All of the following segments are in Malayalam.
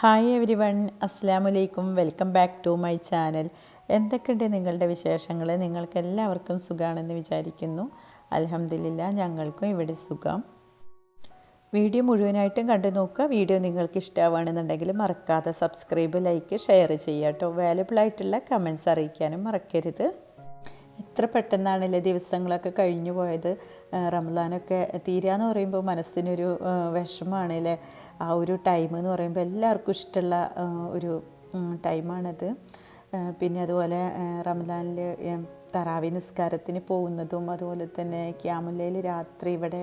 ഹായ് എവരി വൺ അസ്സാമലൈക്കും welcome back to my channel എന്തൊക്കെയുണ്ട് നിങ്ങളുടെ വിശേഷങ്ങൾ നിങ്ങൾക്ക് എല്ലാവർക്കും സുഖമാണെന്ന് വിചാരിക്കുന്നു. അലഹമില്ല ഞങ്ങൾക്കും ഇവിടെ സുഖം. വീഡിയോ മുഴുവനായിട്ടും കണ്ടു നോക്കുക. വീഡിയോ നിങ്ങൾക്ക് ഇഷ്ടമാവുകയാണെന്നുണ്ടെങ്കിൽ മറക്കാതെ സബ്സ്ക്രൈബ് ലൈക്ക് ഷെയർ ചെയ്യാം കേട്ടോ. വാലബിളായിട്ടുള്ള കമൻസ് അറിയിക്കാനും മറക്കരുത്. എത്ര പെട്ടെന്നാണല്ലേ ദിവസങ്ങളൊക്കെ കഴിഞ്ഞു പോയത്? ആ, റമദാനൊക്കെ തീരാന്ന് പറയുമ്പോൾ മനസ്സിനൊരു ആ, വിഷമാണല്ലേ? ആ ഒരു ടൈം എന്ന് പറയുമ്പോൾ എല്ലാവർക്കും ഇഷ്ടമുള്ള ഒരു ടൈമാണത് പിന്നെ അതുപോലെ ആ, റമദാനിൽ തറാവി നിസ്കാരത്തിന് പോകുന്നതും അതുപോലെ തന്നെ ക്യാമലയിൽ രാത്രി ഇവിടെ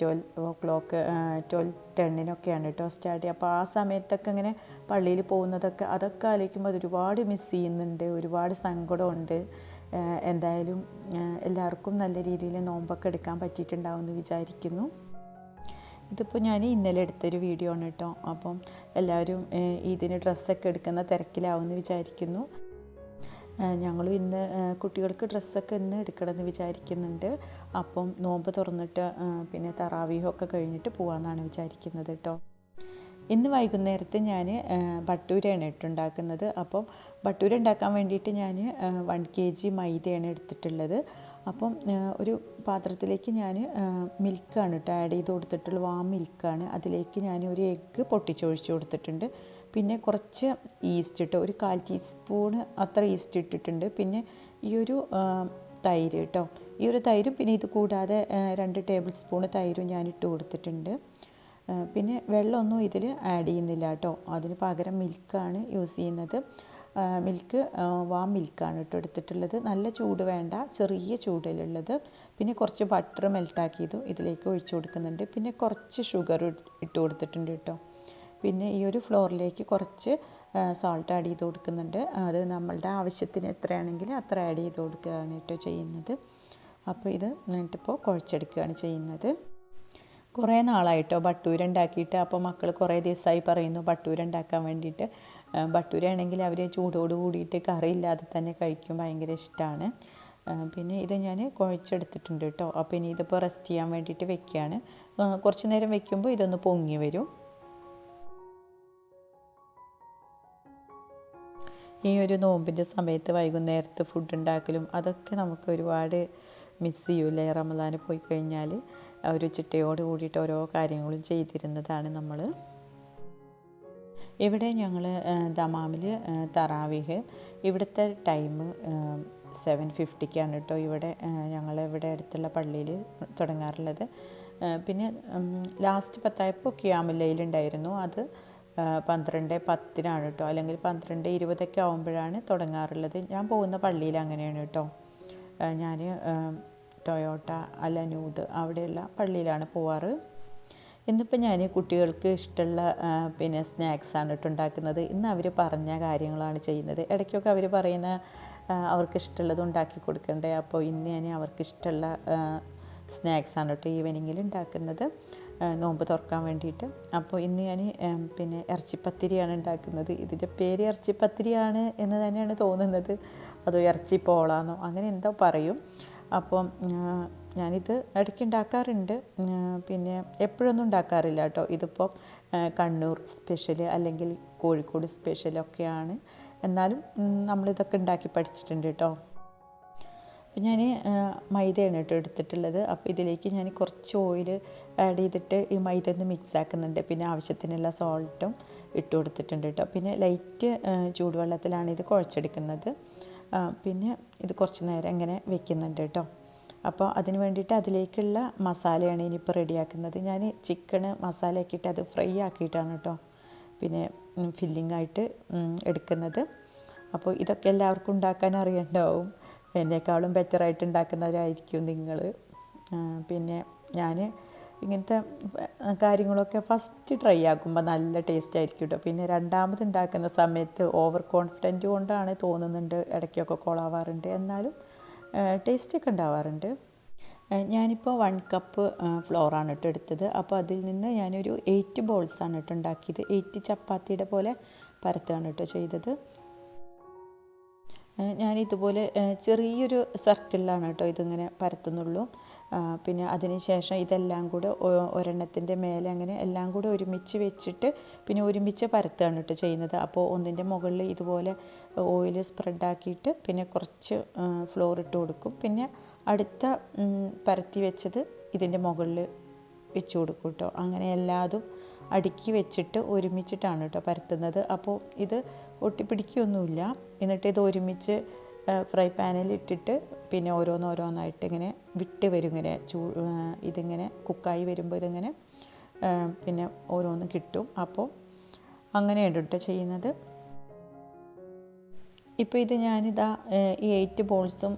ട്വൽവ് ഓ ക്ലോക്ക് ട്വൽവ് ടെണ്ണിനൊക്കെയാണ് കേട്ടോ സ്റ്റാർട്ട് ചെയ്യുക. അപ്പോൾ ആ സമയത്തൊക്കെ ഇങ്ങനെ പള്ളിയിൽ പോകുന്നതൊക്കെ അതൊക്കെ ആലോചിക്കുമ്പോൾ അത് ഒരുപാട് മിസ് ചെയ്യുന്നുണ്ട്. ഒരുപാട് സങ്കടമുണ്ട് എന്തായാലും എല്ലാവർക്കും നല്ല രീതിയിൽ നോമ്പൊക്കെ എടുക്കാൻ പറ്റിയിട്ടുണ്ടാവും എന്ന് വിചാരിക്കുന്നു. ഇതിപ്പോൾ ഞാൻ ഇന്നലെ എടുത്തൊരു വീഡിയോ ആണ് കേട്ടോ. അപ്പം എല്ലാവരും ഇതിന് ഡ്രസ്സൊക്കെ എടുക്കുന്ന തിരക്കിലാവുമെന്ന് വിചാരിക്കുന്നു. ഞങ്ങളും ഇന്ന് കുട്ടികൾക്ക് ഡ്രസ്സൊക്കെ ഇന്ന് എടുക്കണമെന്ന് വിചാരിക്കുന്നുണ്ട്. അപ്പം നോമ്പ് തുറന്നിട്ട് പിന്നെ തറാവീഹൊക്കെ കഴിഞ്ഞിട്ട് പോകാമെന്നാണ് വിചാരിക്കുന്നത് കേട്ടോ. ഇന്ന് വൈകുന്നേരത്തെ ഞാൻ ഭട്ടൂരയാണ് ഇട്ടുണ്ടാക്കുന്നത്. അപ്പം ഭട്ടൂര ഉണ്ടാക്കാൻ വേണ്ടിയിട്ട് ഞാൻ വൺ കെ ജി മൈദയാണ് എടുത്തിട്ടുള്ളത്. അപ്പം ഒരു പാത്രത്തിലേക്ക് ഞാൻ മിൽക്കാണ് കേട്ടോ ആഡ് ചെയ്ത് കൊടുത്തിട്ടുള്ളത് വാം മിൽക്കാണ്. അതിലേക്ക് ഞാൻ ഒരു എഗ്ഗ് പൊട്ടിച്ചൊഴിച്ച് കൊടുത്തിട്ടുണ്ട്. പിന്നെ കുറച്ച് ഈസ്റ്റ് ഇട്ട് ഒരു കാൽ ടീസ്പൂണ് അത്ര ഈസ്റ്റ് ഇട്ടിട്ടുണ്ട്. പിന്നെ ഈ ഒരു തൈര് കേട്ടോ ഈ ഒരു തൈരും പിന്നെ ഇത് കൂടാതെ രണ്ട് ടേബിൾ സ്പൂണ് തൈരും ഞാൻ ഇട്ട് കൊടുത്തിട്ടുണ്ട്. പിന്നെ വെള്ളമൊന്നും ഇതിൽ ആഡ് ചെയ്യുന്നില്ല കേട്ടോ. അതിന് പകരം മിൽക്കാണ് യൂസ് ചെയ്യുന്നത്. മിൽക്ക് വാം മിൽക്കാണ് കേട്ടോ എടുത്തിട്ടുള്ളത്. നല്ല ചൂട് വേണ്ട ചെറിയ ചൂടിലുള്ളത്. പിന്നെ കുറച്ച് ബട്ടർ മെൽട്ടാക്കിയതും ഇതിലേക്ക് ഒഴിച്ചു കൊടുക്കുന്നുണ്ട്. പിന്നെ കുറച്ച് ഷുഗർ ഇട്ട് കൊടുത്തിട്ടുണ്ട് കേട്ടോ. പിന്നെ ഈ ഒരു ഫ്ലോറിലേക്ക് കുറച്ച് സോൾട്ട് ആഡ് ചെയ്ത് കൊടുക്കുന്നുണ്ട്. അത് നമ്മളുടെ ആവശ്യത്തിന് എത്രയാണെങ്കിൽ അത്ര ആഡ് ചെയ്ത് കൊടുക്കുകയാണ് കേട്ടോ ചെയ്യുന്നത്. അപ്പോൾ ഇത് എന്നിട്ടിപ്പോൾ കുഴച്ചെടുക്കുകയാണ് ചെയ്യുന്നത്. കുറേ നാളായിട്ടോ ബട്ടൂര ഉണ്ടാക്കിയിട്ട് അപ്പോൾ മക്കൾ കുറേ ദിവസമായി പറയുന്നു ബട്ടൂര ഉണ്ടാക്കാൻ വേണ്ടിയിട്ട്. ആ, ബട്ടൂര ആണെങ്കിൽ അവർ ചൂടോട് കൂടിയിട്ട് കറിയില്ലാതെ തന്നെ കഴിക്കും ഭയങ്കര ഇഷ്ടമാണ്. പിന്നെ ഇത് ഞാൻ കുഴച്ചെടുത്തിട്ടുണ്ട് കേട്ടോ. അപ്പോൾ ഇനി ഇതിപ്പോൾ റെസ്റ്റ് ചെയ്യാൻ വേണ്ടിയിട്ട് വെക്കുകയാണ്. കുറച്ച് നേരം വെക്കുമ്പോൾ ഇതൊന്ന് പൊങ്ങി വരും. ഈ ഒരു നോമ്പിന്റെ സമയത്ത് വൈകുന്നേരത്ത് ഫുഡ് ഉണ്ടാക്കലും അതൊക്കെ നമുക്ക് ഒരുപാട് മിസ് ചെയ്യൂലേ റമദാന് പോയി കഴിഞ്ഞാൽ. ഒരു ചിട്ടയോട് കൂടിയിട്ട് ഓരോ കാര്യങ്ങളും ചെയ്തിരുന്നതാണ് നമ്മൾ ഇവിടെ ഞങ്ങൾ ദമാമിൽ തറാവിഹ്. ഇവിടുത്തെ ടൈം സെവൻ ഫിഫ്റ്റിക്കാണ് കേട്ടോ ഇവിടെ ഞങ്ങൾ ഇവിടെ അടുത്തുള്ള പള്ളിയിൽ തുടങ്ങാറുള്ളത്. പിന്നെ ലാസ്റ്റ് പത്തായപ്പോൾ ക്യാമില്ലയിലുണ്ടായിരുന്നു. അത് പന്ത്രണ്ട് പത്തിനാണ് കേട്ടോ അല്ലെങ്കിൽ പന്ത്രണ്ട് ഇരുപതൊക്കെ ആകുമ്പോഴാണ് തുടങ്ങാറുള്ളത്. ഞാൻ പോകുന്ന പള്ളിയിൽ അങ്ങനെയാണ് കേട്ടോ ഞാൻ ടൊയോട്ട അലനൂത് അവിടെയുള്ള പള്ളിയിലാണ് പോവാറ്. ഇന്നിപ്പോൾ ഞാൻ കുട്ടികൾക്ക് ഇഷ്ടമുള്ള പിന്നെ സ്നാക്സാണ് കേട്ടോ ഉണ്ടാക്കുന്നത്. ഇന്ന് അവർ പറഞ്ഞ കാര്യങ്ങളാണ് ചെയ്യുന്നത്. ഇടയ്ക്കൊക്കെ അവർ പറയുന്ന അവർക്ക് ഇഷ്ടമുള്ളത് ഉണ്ടാക്കി കൊടുക്കണ്ടേ. അപ്പോൾ ഇന്ന് ഞാൻ അവർക്ക് ഇഷ്ടമുള്ള സ്നാക്സാണ് കേട്ടോ ഈവനിങ്ങിൽ ഉണ്ടാക്കുന്നത്. നോമ്പ് തുറക്കാൻ വേണ്ടിയിട്ട്. അപ്പോൾ ഇന്ന് ഞാൻ പിന്നെ ഇറച്ചിപ്പത്തിരിയാണ് ഉണ്ടാക്കുന്നത്. ഇതിന്റെ പേര് ഇറച്ചിപ്പത്തിരിയാണ് എന്ന് തന്നെയാണ് തോന്നുന്നത്. അതോ ഇറച്ചി പോളാന്നോ അങ്ങനെ എന്തോ പറയും. അപ്പം ഞാനിത് ഇടയ്ക്ക് ഉണ്ടാക്കാറുണ്ട് പിന്നെ എപ്പോഴൊന്നും ഉണ്ടാക്കാറില്ല കേട്ടോ. ഇതിപ്പോൾ കണ്ണൂർ സ്പെഷ്യൽ അല്ലെങ്കിൽ കോഴിക്കോട് സ്പെഷ്യലൊക്കെയാണ് എന്നാലും നമ്മളിതൊക്കെ ഉണ്ടാക്കി പഠിച്ചിട്ടുണ്ട് കേട്ടോ. അപ്പം ഞാൻ മൈദയാണ് കേട്ടോ എടുത്തിട്ടുള്ളത്. അപ്പോൾ ഇതിലേക്ക് ഞാൻ കുറച്ച് ഓയിൽ ആഡ് ചെയ്തിട്ട് ഈ മൈദ ഒന്ന് മിക്സ് ആക്കുന്നുണ്ട്. പിന്നെ ആവശ്യത്തിനുള്ള സോൾട്ടും ഇട്ട് കൊടുത്തിട്ടുണ്ട് കേട്ടോ. പിന്നെ ലൈറ്റ് ചൂടുവെള്ളത്തിലാണ് ഇത് കുഴച്ചെടുക്കുന്നത്. പിന്നെ ഇത് കുറച്ച് നേരം ഇങ്ങനെ വെക്കുന്നുണ്ട് കേട്ടോ. അപ്പോൾ അതിന് വേണ്ടിയിട്ട് അതിലേക്കുള്ള മസാലയാണ് ഇനിയിപ്പോൾ റെഡിയാക്കുന്നത്. ഞാൻ ചിക്കന് മസാല ആക്കിയിട്ട് അത് ഫ്രൈ ആക്കിയിട്ടാണ് കേട്ടോ പിന്നെ ഫില്ലിംഗ് ആയിട്ട് എടുക്കുന്നത്. അപ്പോൾ ഇതൊക്കെ എല്ലാവർക്കും ഉണ്ടാക്കാൻ അറിയണ്ടാവും. എന്നെക്കാളും ബെറ്ററായിട്ട് ഉണ്ടാക്കുന്നവരായിരിക്കും നിങ്ങൾ. പിന്നെ ഞാൻ ഇങ്ങനത്തെ കാര്യങ്ങളൊക്കെ ഫസ്റ്റ് ട്രൈ ആക്കുമ്പോൾ നല്ല ടേസ്റ്റ് ആയിരിക്കും കേട്ടോ പിന്നെ രണ്ടാമത് ഉണ്ടാക്കുന്ന സമയത്ത് ഓവർ കോൺഫിഡന്റ് കൊണ്ടാണ് തോന്നുന്നുണ്ട് ഇടയ്ക്കൊക്കെ കൊളാവാറുണ്ട് എന്നാലും ടേസ്റ്റൊക്കെ ഉണ്ടാവാറുണ്ട് ഞാനിപ്പോൾ വൺ കപ്പ് ഫ്ലോറാണ് കേട്ടോ എടുത്തത്. അപ്പോൾ അതിൽ നിന്ന് ഞാനൊരു എയ്റ്റ് ബോൾസാണ് കേട്ടോ ഉണ്ടാക്കിയത് എയ്റ്റ് ചപ്പാത്തിയുടെ പോലെ പരത്തുകയാണ് കേട്ടോ ചെയ്തത്. ഞാനിതുപോലെ ചെറിയൊരു സർക്കിളിലാണ് കേട്ടോ ഇതിങ്ങനെ പരത്തുന്നുള്ളൂ. പിന്നെ അതിന് ശേഷം ഇതെല്ലാം കൂടെ ഒരെണ്ണത്തിന്റെ മേലെ അങ്ങനെ എല്ലാം കൂടെ ഒരുമിച്ച് വെച്ചിട്ട് പിന്നെ ഒരുമിച്ച് പരത്തുകയാണ് കേട്ടോ ചെയ്യുന്നത്. അപ്പോൾ ഒന്നിന്റെ മുകളിൽ ഇതുപോലെ ഓയിൽ സ്പ്രെഡാക്കിയിട്ട് പിന്നെ കുറച്ച് ഫ്ലോർ ഇട്ട് കൊടുക്കും. പിന്നെ അടുത്ത പരത്തി വെച്ചത് ഇതിന്റെ മുകളിൽ വെച്ച് കൊടുക്കും കേട്ടോ. അങ്ങനെ എല്ലാതും അടുക്കി വെച്ചിട്ട് ഒരുമിച്ചിട്ടാണ് കേട്ടോ പരത്തുന്നത്. അപ്പോൾ ഇത് ഒട്ടിപ്പിടിക്കുകയൊന്നുമില്ല എന്നിട്ട് ഇത് ഒരുമിച്ച് ഫ്രൈ പാനിൽ ഇട്ടിട്ട് പിന്നെ ഓരോന്നോരോന്നായിട്ട് ഇങ്ങനെ വിട്ട് വരും ഇങ്ങനെ ചൂ ഇതിങ്ങനെ കുക്കായി വരുമ്പോൾ ഇതിങ്ങനെ പിന്നെ ഓരോന്ന് കിട്ടും. അപ്പോൾ അങ്ങനെയാണ് കേട്ടോ ചെയ്യുന്നത്. ഇപ്പോൾ ഇത് ഞാനിതാ ഈ എയ്റ്റ് ബോൾസും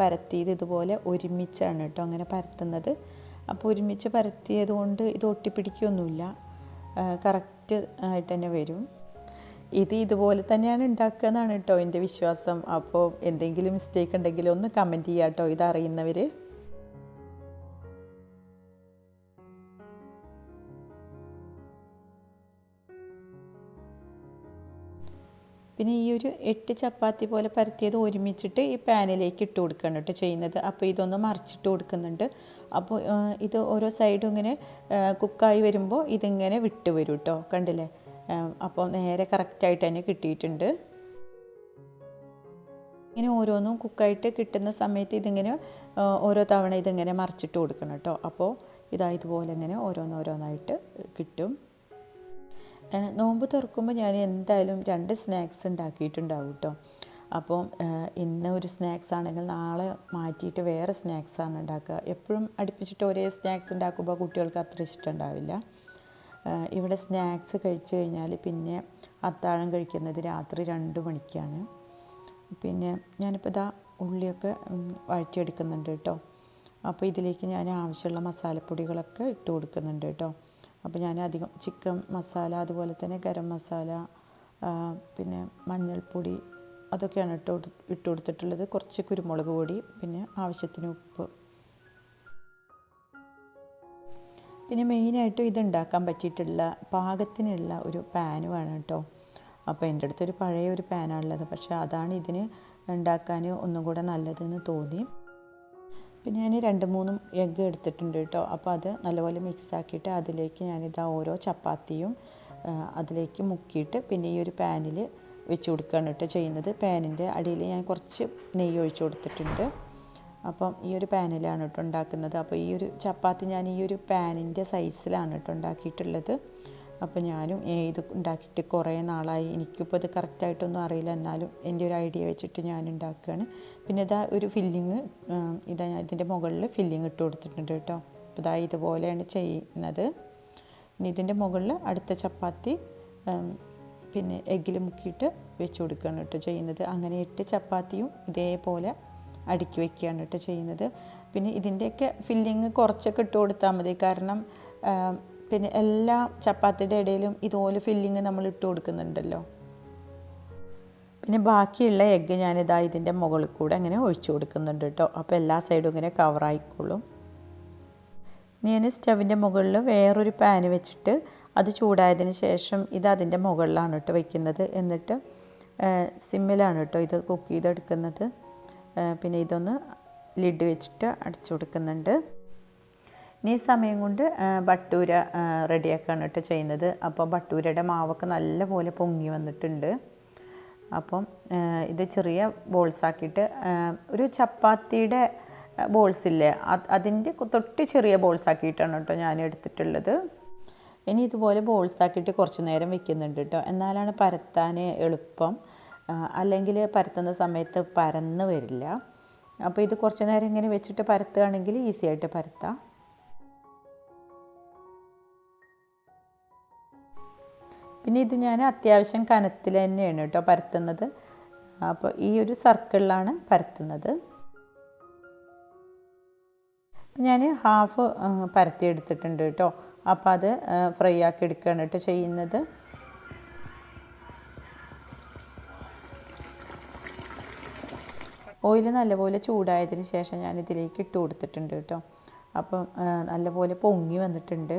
പരത്തിയത് ഇതുപോലെ ഒരുമിച്ചാണ് കേട്ടോ അങ്ങനെ പരത്തുന്നത്. അപ്പോൾ ഒരുമിച്ച് പരത്തിയത് കൊണ്ട് ഇത് ഒട്ടിപ്പിടിക്കൊന്നുമില്ല. കറക്റ്റ് ആയിട്ട് തന്നെ വരും. ഇത് ഇതുപോലെ തന്നെയാണ് ഉണ്ടാക്കുക എന്നാണ് കേട്ടോ എന്റെ വിശ്വാസം. അപ്പോൾ എന്തെങ്കിലും മിസ്റ്റേക്ക് ഉണ്ടെങ്കിൽ ഒന്ന് കമന്റ് ചെയ്യാം കേട്ടോ ഇതറിയുന്നവർ പിന്നെ ഈ ഒരു എട്ട് ചപ്പാത്തി പോലെ പരത്തിയത് ഒരുമിച്ചിട്ട് ഈ പാനിലേക്ക് ഇട്ട് കൊടുക്കുകയാണ് കേട്ടോ ചെയ്യുന്നത്. അപ്പോൾ ഇതൊന്ന് മറിച്ചിട്ട് കൊടുക്കുന്നുണ്ട്. അപ്പോൾ ഇത് ഓരോ സൈഡും ഇങ്ങനെ കുക്കായി വരുമ്പോൾ ഇതിങ്ങനെ വിട്ട് വരും കേട്ടോ. കണ്ടില്ലേ? അപ്പോൾ നേരെ കറക്റ്റായിട്ട് തന്നെ കിട്ടിയിട്ടുണ്ട്. ഇങ്ങനെ ഓരോന്നും കുക്കായിട്ട് കിട്ടുന്ന സമയത്ത് ഇതിങ്ങനെ ഓരോ തവണ ഇതിങ്ങനെ മറിച്ചിട്ട് കൊടുക്കണം കേട്ടോ. അപ്പോൾ ഇതാ ഇതുപോലെ ഇങ്ങനെ ഓരോന്നോരോന്നായിട്ട് കിട്ടും. നോമ്പ് തുറക്കുമ്പോൾ ഞാൻ എന്തായാലും രണ്ട് സ്നാക്സ് ഉണ്ടാക്കിയിട്ടുണ്ടാവും കേട്ടോ. അപ്പം ഇന്ന് ഒരു സ്നാക്സ് ആണെങ്കിൽ നാളെ മാറ്റിയിട്ട് വേറെ സ്നാക്സ് ആണ് ഉണ്ടാക്കുക. എപ്പോഴും അടുപ്പിച്ചിട്ട് ഒരേ സ്നാക്സ് ഉണ്ടാക്കുമ്പോൾ കുട്ടികൾക്ക് അത്ര ഇഷ്ടം ഉണ്ടാവില്ല. ഏഹ് ഇവിടെ സ്നാക്സ് കഴിച്ചു കഴിഞ്ഞാൽ പിന്നെ അത്താഴം കഴിക്കുന്നത് രാത്രി രണ്ട് മണിക്കാണ്. പിന്നെ ഞാനിപ്പോൾ ഇതാ ഉള്ളിയൊക്കെ വഴറ്റിയെടുക്കുന്നുണ്ട് കേട്ടോ. അപ്പോൾ ഇതിലേക്ക് ഞാൻ ആവശ്യമുള്ള മസാലപ്പൊടികളൊക്കെ ഇട്ട് കൊടുക്കുന്നുണ്ട് കേട്ടോ. അപ്പോൾ ഞാൻ അധികം ചിക്കൻ മസാല അതുപോലെ തന്നെ ഗരം മസാല പിന്നെ മഞ്ഞൾപ്പൊടി അതൊക്കെയാണ് ഇട്ട് ഇട്ട് കൊടുത്തിട്ടുള്ളത്. കുറച്ച് കുരുമുളക് പൊടി പിന്നെ ആവശ്യത്തിന് ഉപ്പ്. പിന്നെ മെയിനായിട്ടും ഇതുണ്ടാക്കാൻ പറ്റിയിട്ടുള്ള പാകത്തിനുള്ള ഒരു പാന് വേണം കേട്ടോ അപ്പോൾ എന്റെ അടുത്തൊരു പഴയ ഒരു പാനാണുള്ളത് പക്ഷേ അതാണ് ഇതിന് ഉണ്ടാക്കാൻ ഒന്നും കൂടെ നല്ലതെന്ന് തോന്നി. പിന്നെ ഞാൻ രണ്ട് മൂന്നും എഗ്ഗ് എടുത്തിട്ടുണ്ട് കേട്ടോ അപ്പോൾ അത് നല്ലപോലെ മിക്സ് ആക്കിയിട്ട് അതിലേക്ക് ഞാനിതാ ഓരോ ചപ്പാത്തിയും അതിലേക്ക് മുക്കിയിട്ട് പിന്നെ ഈ ഒരു പാനിൽ വെച്ച് കൊടുക്കുകയാണ് കേട്ടോ ചെയ്യുന്നത്. പാനിന്റെ അടിയിൽ ഞാൻ കുറച്ച് നെയ്യ് ഒഴിച്ച് കൊടുത്തിട്ടുണ്ട്. അപ്പം ഈ ഒരു പാനിലാണ് കേട്ടോ ഉണ്ടാക്കുന്നത്. അപ്പോൾ ഈ ഒരു ചപ്പാത്തി ഞാൻ ഈ ഒരു പാനിന്റെ സൈസിലാണ് കേട്ടോ ഉണ്ടാക്കിയിട്ടുള്ളത്. അപ്പോൾ ഞാനും ഇത് ഉണ്ടാക്കിയിട്ട് കുറേ നാളായി. എനിക്കിപ്പോൾ ഇത് കറക്റ്റായിട്ടൊന്നും അറിയില്ല. എന്നാലും എന്റെ ഒരു ഐഡിയ വെച്ചിട്ട് ഞാൻ ഉണ്ടാക്കുകയാണ്. പിന്നെ ഇതാ ഒരു ഫില്ലിങ് ഇതാ ഞാൻ ഇതിന്റെ മുകളിൽ ഫില്ലിങ് ഇട്ട് കൊടുത്തിട്ടുണ്ട് കേട്ടോ. അപ്പോൾ ഇതാ ഇതുപോലെയാണ് ചെയ്യുന്നത്. ഇനി ഇതിന്റെ മുകളിൽ അടുത്ത ചപ്പാത്തി പിന്നെ എഗ്ഗിൽ മുക്കിയിട്ട് വെച്ച് കൊടുക്കുകയാണ് കേട്ടോ ചെയ്യുന്നത്. അങ്ങനെ ഇട്ട് ചപ്പാത്തിയും ഇതേപോലെ അടുക്കി വെക്കുകയാണ് കേട്ടോ ചെയ്യുന്നത്. പിന്നെ ഇതിന്റെയൊക്കെ ഫില്ലിങ് കുറച്ചൊക്കെ ഇട്ട് കൊടുത്താൽ മതി. കാരണം പിന്നെ എല്ലാ ചപ്പാത്തിയുടെ ഇടയിലും ഇതുപോലെ ഫില്ലിങ് നമ്മൾ ഇട്ട് കൊടുക്കുന്നുണ്ടല്ലോ. പിന്നെ ബാക്കിയുള്ള എഗ്ഗ് ഞാനിതാ ഇതിന്റെ മുകളിൽ കൂടെ അങ്ങനെ ഒഴിച്ചു കൊടുക്കുന്നുണ്ട് കേട്ടോ. അപ്പോൾ എല്ലാ സൈഡും ഇങ്ങനെ കവറായിക്കോളും ഇനി ഞാൻ സ്റ്റവിന്റെ മുകളിൽ വേറൊരു പാന് വെച്ചിട്ട് അത് ചൂടായതിന് ശേഷം ഇത് അതിന്റെ മുകളിലാണ് കേട്ടോ വയ്ക്കുന്നത് എന്നിട്ട് സിമ്മിലാണ് കേട്ടോ ഇത് കുക്ക് ചെയ്തെടുക്കുന്നത്. പിന്നെ ഇതൊന്ന് ലിഡ് വെച്ചിട്ട് അടച്ചു കൊടുക്കുന്നുണ്ട്. ഇനി സമയം കൊണ്ട് ബട്ടൂര റെഡിയാക്കാണ് കേട്ടോ ചെയ്യുന്നത്. അപ്പോൾ ബട്ടൂരയുടെ മാവൊക്കെ നല്ലപോലെ പൊങ്ങി വന്നിട്ടുണ്ട്. അപ്പം ഇത് ചെറിയ ബോൾസ് ആക്കിയിട്ട് ഒരു ചപ്പാത്തിയുടെ ബോൾസ് ഇല്ലേ? അത് അതിന്റെ തൊട്ട് ചെറിയ ബോൾസ് ആക്കിയിട്ടാണ് കേട്ടോ ഞാൻ എടുത്തിട്ടുള്ളത്. ഇനി ഇതുപോലെ ബോൾസ് ആക്കിയിട്ട് കുറച്ച് നേരം വെക്കുന്നുണ്ട് കേട്ടോ. എന്നാലാണ് പരത്താൻ എളുപ്പം. അല്ലെങ്കിൽ പരത്തുന്ന സമയത്ത് പരന്ന് വരില്ല. അപ്പോൾ ഇത് കുറച്ച് നേരം ഇങ്ങനെ വെച്ചിട്ട് പരത്തുകയാണെങ്കിൽ ഈസി ആയിട്ട് പരത്താം. പിന്നെ ഇത് ഞാൻ അത്യാവശ്യം കനത്തിൽ തന്നെയാണ് കേട്ടോ പരത്തുന്നത്. അപ്പോൾ ഈ ഒരു സർക്കിളിലാണ് പരത്തുന്നത്. ഞാൻ ഹാഫ് പരത്തി എടുത്തിട്ടുണ്ട് കേട്ടോ. അപ്പോൾ അത് ഫ്രൈ ആക്കി എടുക്കുകയാണ് കേട്ടോ ചെയ്യുന്നത്. ഓയിൽ നല്ലപോലെ ചൂടായതിന് ശേഷം ഞാൻ ഇതിലേക്ക് ഇട്ട് കൊടുത്തിട്ടുണ്ട് കേട്ടോ. അപ്പം നല്ലപോലെ പൊങ്ങി വന്നിട്ടുണ്ട്.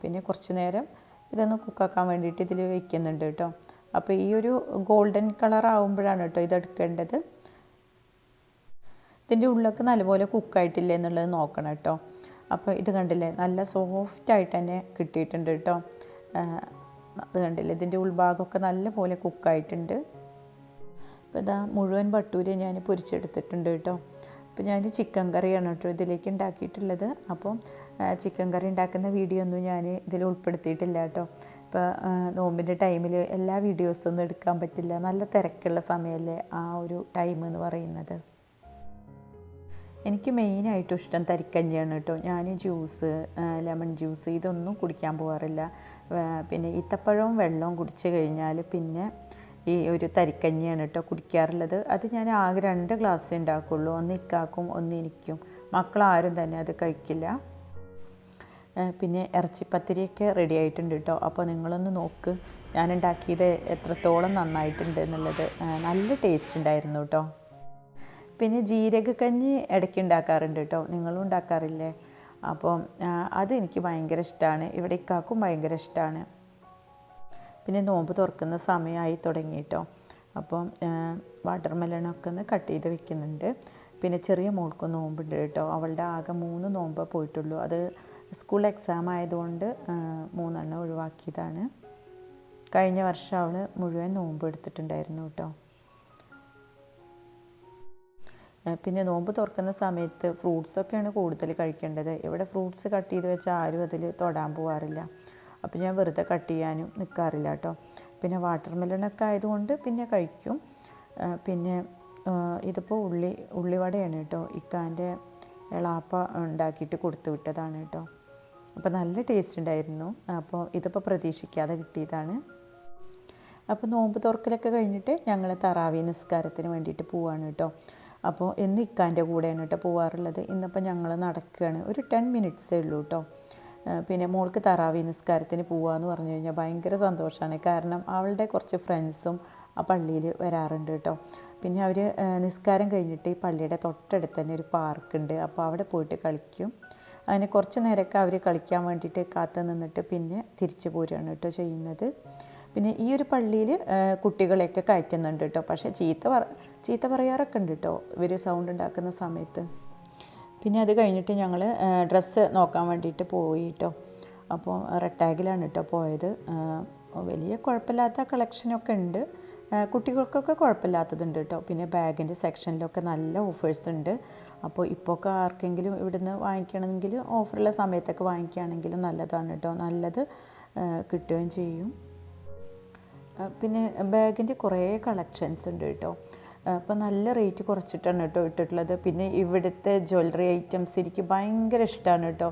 പിന്നെ കുറച്ച് നേരം ഇതൊന്ന് കുക്കാക്കാൻ വേണ്ടിയിട്ട് ഇതിൽ വയ്ക്കുന്നുണ്ട് കേട്ടോ. അപ്പോൾ ഈ ഒരു ഗോൾഡൻ കളർ ആകുമ്പോഴാണ് കേട്ടോ ഇത് എടുക്കേണ്ടത്. ഇതിന്റെ ഉള്ളൊക്കെ നല്ലപോലെ കുക്കായിട്ടില്ല എന്നുള്ളത് നോക്കണം കേട്ടോ. അപ്പോൾ ഇത് കണ്ടില്ലേ നല്ല സോഫ്റ്റായിട്ട് തന്നെ കിട്ടിയിട്ടുണ്ട് കേട്ടോ. അത് കണ്ടില്ലേ ഇതിന്റെ ഉൾഭാഗമൊക്കെ നല്ലപോലെ കുക്കായിട്ടുണ്ട്. അപ്പോൾ ഇതാ മുഴുവൻ ബട്ടൂര് ഞാൻ പൊരിച്ചെടുത്തിട്ടുണ്ട് കേട്ടോ. അപ്പോൾ ഞാൻ ചിക്കൻ കറിയാണ് കേട്ടോ ഇതിലേക്ക് ഉണ്ടാക്കിയിട്ടുള്ളത്. അപ്പം ചിക്കൻ കറി ഉണ്ടാക്കുന്ന വീഡിയോ ഒന്നും ഞാൻ ഇതിൽ ഉൾപ്പെടുത്തിയിട്ടില്ല കേട്ടോ. ഇപ്പോൾ നോമ്പിന്റെ ടൈമിൽ എല്ലാ വീഡിയോസൊന്നും എടുക്കാൻ പറ്റില്ല. നല്ല തിരക്കുള്ള സമയമല്ലേ ആ ഒരു ടൈം എന്ന് പറയുന്നത്. എനിക്ക് മെയിനായിട്ടും ഇഷ്ടം തരിക്കഞ്ഞിയാണ് കേട്ടോ. ഞാൻ ജ്യൂസ് ലെമൺ ജ്യൂസ് ഇതൊന്നും കുടിക്കാൻ പോകാറില്ല പിന്നെ ഈത്തപ്പഴവും വെള്ളവും കുടിച്ച് കഴിഞ്ഞാൽ പിന്നെ ഈ ഒരു തരിക്കഞ്ഞിയാണ് കേട്ടോ കുടിക്കാറുള്ളത്. അത് ഞാൻ ആകെ രണ്ട് ഗ്ലാസ് ഉണ്ടാക്കുള്ളൂ ഒന്ന് ഇക്കാക്കും ഒന്ന് എനിക്കും. മക്കളാരും തന്നെ അത് കഴിക്കില്ല. പിന്നെ ഇറച്ചിപ്പത്തിരിയൊക്കെ റെഡി ആയിട്ടുണ്ട് കേട്ടോ അപ്പോൾ നിങ്ങളൊന്ന് നോക്ക് ഞാൻ ഉണ്ടാക്കിയത് എത്രത്തോളം നന്നായിട്ടുണ്ട് എന്നുള്ളത്. നല്ല ടേസ്റ്റ് ഉണ്ടായിരുന്നു കേട്ടോ പിന്നെ ജീരകക്കഞ്ഞി ഇടയ്ക്ക് ഉണ്ടാക്കാറുണ്ട് കേട്ടോ നിങ്ങളും ഉണ്ടാക്കാറില്ലേ അപ്പം അത് എനിക്ക് ഭയങ്കര ഇഷ്ടമാണ് ഇവിടെ ഇക്കാക്കും ഭയങ്കര ഇഷ്ടമാണ് പിന്നെ നോമ്പ് തുറക്കുന്ന സമയമായി തുടങ്ങി കേട്ടോ അപ്പം വാട്ടർ മെലണൊക്കെ ഒന്ന് കട്ട് ചെയ്ത് വെക്കുന്നുണ്ട്. പിന്നെ ചെറിയ മോൾക്ക് നോമ്പുണ്ട് കേട്ടോ. അവളുടെ ആകെ മൂന്ന് നോമ്പ് പോയിട്ടുള്ളൂ. അത് സ്കൂൾ എക്സാം ആയതുകൊണ്ട് മൂന്നെണ്ണം ഒഴിവാക്കിയതാണ്. കഴിഞ്ഞ വർഷം അവൾ മുഴുവൻ നോമ്പ് എടുത്തിട്ടുണ്ടായിരുന്നു കേട്ടോ. പിന്നെ നോമ്പ് തുറക്കുന്ന സമയത്ത് ഫ്രൂട്ട്സൊക്കെയാണ് കൂടുതൽ കഴിക്കേണ്ടത്. ഇവിടെ ഫ്രൂട്ട്സ് കട്ട് ചെയ്ത് വെച്ചാൽ ആരും അതിൽ തൊടാൻ പോകാറില്ല അപ്പോൾ ഞാൻ വെറുതെ കട്ട് ചെയ്യാനും നിൽക്കാറില്ല കേട്ടോ. പിന്നെ വാട്ടർ മെലണൊക്കെ ആയതുകൊണ്ട് പിന്നെ കഴിക്കും. പിന്നെ ഇതിപ്പോൾ ഉള്ളി ഉള്ളിവടയാണ് കേട്ടോ. ഇക്കാന്റെ എളാപ്പ ഉണ്ടാക്കിയിട്ട് കൊടുത്തു വിട്ടതാണ് കേട്ടോ. അപ്പോൾ നല്ല ടേസ്റ്റ് ഉണ്ടായിരുന്നു. അപ്പോൾ ഇതിപ്പോൾ പ്രതീക്ഷിക്കാതെ കിട്ടിയതാണ്. അപ്പോൾ നോമ്പ് തുറക്കലൊക്കെ കഴിഞ്ഞിട്ട് ഞങ്ങൾ തറാവി നിസ്കാരത്തിന് വേണ്ടിയിട്ട് പോവാണ് കേട്ടോ. അപ്പോൾ എന്ന് ഇക്കാന്റെ കൂടെയാണ് കേട്ടോ പോവാറുള്ളത്. ഇന്നിപ്പോൾ ഞങ്ങൾ നടക്കുകയാണ്. ഒരു ടെൻ മിനിറ്റ്സേ ഉള്ളൂ കേട്ടോ. പിന്നെ മോൾക്ക് തറാവി നിസ്കാരത്തിന് പോവാന്ന് പറഞ്ഞു കഴിഞ്ഞാൽ ഭയങ്കര സന്തോഷമാണ്. കാരണം അവളുടെ കുറച്ച് ഫ്രണ്ട്സും ആ പള്ളിയിൽ വരാറുണ്ട് കേട്ടോ. പിന്നെ അവർ നിസ്കാരം കഴിഞ്ഞിട്ട് ഈ പള്ളിയുടെ തൊട്ടടുത്ത് തന്നെ ഒരു പാർക്കുണ്ട് അപ്പോൾ അവിടെ പോയിട്ട് കളിക്കും. അങ്ങനെ കുറച്ച് നേരമൊക്കെ അവർ കളിക്കാൻ വേണ്ടിയിട്ട് കാത്തു നിന്നിട്ട് പിന്നെ തിരിച്ചു പോരുകയാണ് കേട്ടോ ചെയ്യുന്നത്. പിന്നെ ഈ ഒരു പള്ളിയിൽ കുട്ടികളെയൊക്കെ കയറ്റുന്നുണ്ട് കേട്ടോ. പക്ഷേ ചീത്ത പറ ചീത്ത പറയാറൊക്കെ ഉണ്ട് കേട്ടോ. ഇവർ സൗണ്ട് ഉണ്ടാക്കുന്ന സമയത്ത്. പിന്നെ അത് കഴിഞ്ഞിട്ട് ഞങ്ങൾ ഡ്രസ്സ് നോക്കാൻ വേണ്ടിയിട്ട് പോയി കേട്ടോ അപ്പോൾ റെട്ടാഗിലാണ് കേട്ടോ പോയത്. വലിയ കുഴപ്പമില്ലാത്ത കളക്ഷനൊക്കെ ഉണ്ട്. കുട്ടികൾക്കൊക്കെ കുഴപ്പമില്ലാത്തതുണ്ട് കേട്ടോ പിന്നെ ബാഗിന്റെ സെക്ഷനിലൊക്കെ നല്ല ഓഫേഴ്സ് ഉണ്ട്. അപ്പോൾ ഇപ്പോൾ ഒക്കെ ആർക്കെങ്കിലും ഇവിടുന്ന് വാങ്ങിക്കണമെങ്കിൽ ഓഫറുള്ള സമയത്തൊക്കെ വാങ്ങിക്കുകയാണെങ്കിൽ നല്ലതാണ് കേട്ടോ നല്ലത് കിട്ടുകയും ചെയ്യും. പിന്നെ ബാഗിന്റെ കുറേ കളക്ഷൻസ് ഉണ്ട് കേട്ടോ അപ്പോൾ നല്ല റേറ്റ് കുറച്ചിട്ടാണ് കേട്ടോ ഇട്ടിട്ടുള്ളത്. പിന്നെ ഇവിടുത്തെ ജ്വല്ലറി ഐറ്റംസ് എനിക്ക് ഭയങ്കര ഇഷ്ടമാണ് കേട്ടോ.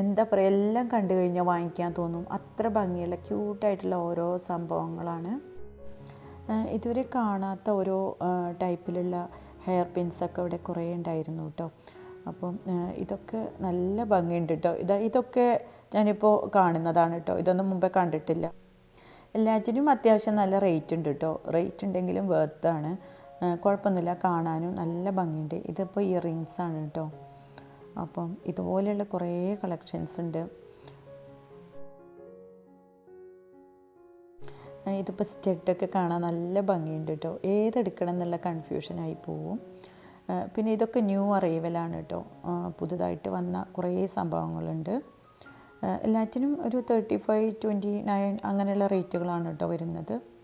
എന്താ പറയുക എല്ലാം കണ്ടു കഴിഞ്ഞാൽ വാങ്ങിക്കാൻ തോന്നും. അത്ര ഭംഗിയുള്ള ക്യൂട്ടായിട്ടുള്ള ഓരോ സംഭവങ്ങളാണ്. ഇതുവരെ കാണാത്ത ഓരോ ടൈപ്പിലുള്ള ഹെയർ പിൻസൊക്കെ ഇവിടെ കുറേ ഉണ്ടായിരുന്നു കേട്ടോ. അപ്പം ഇതൊക്കെ നല്ല ഭംഗിയുണ്ട് കേട്ടോ. ഇതാ ഇതൊക്കെ ഞാനിപ്പോൾ കാണുന്നതാണ് കേട്ടോ. ഇതൊന്നും മുമ്പേ കണ്ടിട്ടില്ല. എല്ലാറ്റിനും അത്യാവശ്യം നല്ല റേറ്റ് ഉണ്ട് കേട്ടോ. റേറ്റ് ഉണ്ടെങ്കിലും വേർത്താണ് കുഴപ്പമൊന്നുമില്ല. കാണാനും നല്ല ഭംഗിയുണ്ട്. ഇതിപ്പോൾ ഇയറിങ്സ് ആണ് കേട്ടോ. അപ്പം ഇതുപോലെയുള്ള കുറേ കളക്ഷൻസ് ഉണ്ട്. ഇതിപ്പോൾ സ്റ്റെഡൊക്കെ കാണാൻ നല്ല ഭംഗിയുണ്ട് കേട്ടോ. ഏതെടുക്കണം എന്നുള്ള കൺഫ്യൂഷനായി പോവും. പിന്നെ ഇതൊക്കെ ന്യൂ അറൈവലാണ് കേട്ടോ. പുതുതായിട്ട് വന്ന കുറേ സംഭവങ്ങളുണ്ട്. എല്ലാറ്റിനും ഒരു തേർട്ടി ഫൈവ് ട്വന്റി നയൻ അങ്ങനെയുള്ള റേറ്റുകളാണ് കേട്ടോ വരുന്നത്.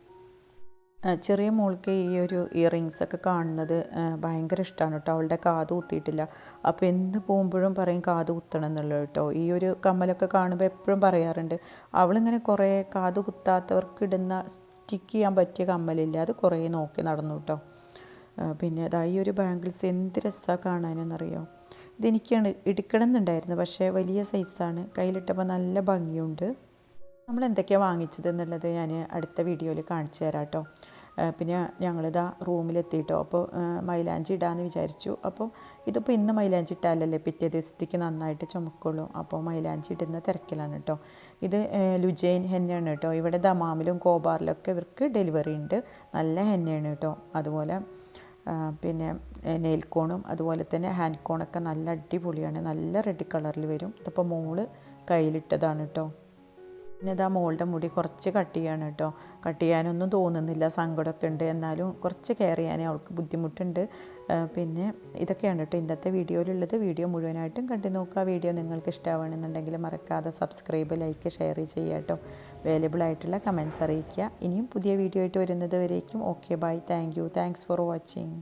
ചെറിയ മോൾക്ക് ഈ ഒരു ഇയറിങ്സ് ഒക്കെ കാണുന്നത് ഭയങ്കര ഇഷ്ടമാണ് കേട്ടോ അവളുടെ കാത് കുത്തിയിട്ടില്ല. അപ്പോൾ എന്ത് പോകുമ്പോഴും പറയും കാത് കുത്തണം എന്നുള്ളത് കേട്ടോ ഈ ഒരു കമ്മലൊക്കെ കാണുമ്പോൾ എപ്പോഴും പറയാറുണ്ട് അവളിങ്ങനെ കുറേ കാത് കുത്താത്തവർക്ക് ഇടുന്ന സ്റ്റിക്ക് ചെയ്യാൻ പറ്റിയ കമ്മലില്ല? അത് കുറേ നോക്കി നടന്നു കേട്ടോ പിന്നെ അതാ ഈ ഒരു ബാംഗിൾസ് എന്ത് രസമാണ് കാണാനെന്നറിയോ? ഇതെനിക്കാണ് എടുക്കണം എന്നുണ്ടായിരുന്നു പക്ഷേ വലിയ സൈസാണ് കയ്യിലിട്ടപ്പോൾ നല്ല ഭംഗിയുണ്ട്. നമ്മൾ എന്തൊക്കെയാണ് വാങ്ങിച്ചത് എന്നുള്ളത് ഞാൻ അടുത്ത വീഡിയോയിൽ കാണിച്ചു തരാം കേട്ടോ. പിന്നെ ഞങ്ങളിതാ റൂമിലെത്തിയിട്ടോ. അപ്പോൾ മൈലാഞ്ചി ഇടാമെന്ന് വിചാരിച്ചു. അപ്പോൾ ഇതിപ്പോൾ ഇന്ന് മൈലാഞ്ചി ഇട്ടാലല്ലേ പിറ്റേ ദിവസത്തേക്ക് നന്നായിട്ട് ചുമക്കുള്ളൂ. അപ്പോൾ മൈലാഞ്ചി ഇടുന്ന തിരക്കിലാണ് കേട്ടോ. ഇത് ലുജൈൻ ഹെന്നയാണ് കേട്ടോ. ഇവിടെ ദമാമിലും കോബാറിലൊക്കെ ഇവർക്ക് ഡെലിവറി ഉണ്ട്. നല്ല ഹെന്നയാണ് കേട്ടോ. അതുപോലെ പിന്നെ നെയിൽ കോണും അതുപോലെ തന്നെ ഹാൻഡ് കോണൊക്കെ നല്ല അടിപൊളിയാണ്. നല്ല റെഡ് കളറിൽ വരും. ഇതിപ്പോൾ മോൾ കയ്യിലിട്ടതാണ് കേട്ടോ. പിന്നെ ഇതാ മോളുടെ മുടി കുറച്ച് കട്ട് ചെയ്യാണ് കേട്ടോ. കട്ട് ചെയ്യാനൊന്നും തോന്നുന്നില്ല. സങ്കടമൊക്കെ ഉണ്ട്. എന്നാലും കുറച്ച് കെയർ ചെയ്യാനേ അവൾക്ക് ബുദ്ധിമുട്ടുണ്ട്. പിന്നെ ഇതൊക്കെയാണ് കേട്ടോ ഇന്നത്തെ വീഡിയോയിലുള്ളത്. വീഡിയോ മുഴുവനായിട്ടും കണ്ടു നോക്കുക. വീഡിയോ നിങ്ങൾക്ക് ഇഷ്ടമാണെന്നുണ്ടെങ്കിൽ മറക്കാതെ സബ്സ്ക്രൈബ് ലൈക്ക് ഷെയർ ചെയ്യുക കേട്ടോ. അവൈലബിൾ ആയിട്ടുള്ള കമൻസ് അറിയിക്കുക. ഇനിയും പുതിയ വീഡിയോ ആയിട്ട് വരുന്നത് വരേക്കും. Okay bye thank you thanks for watching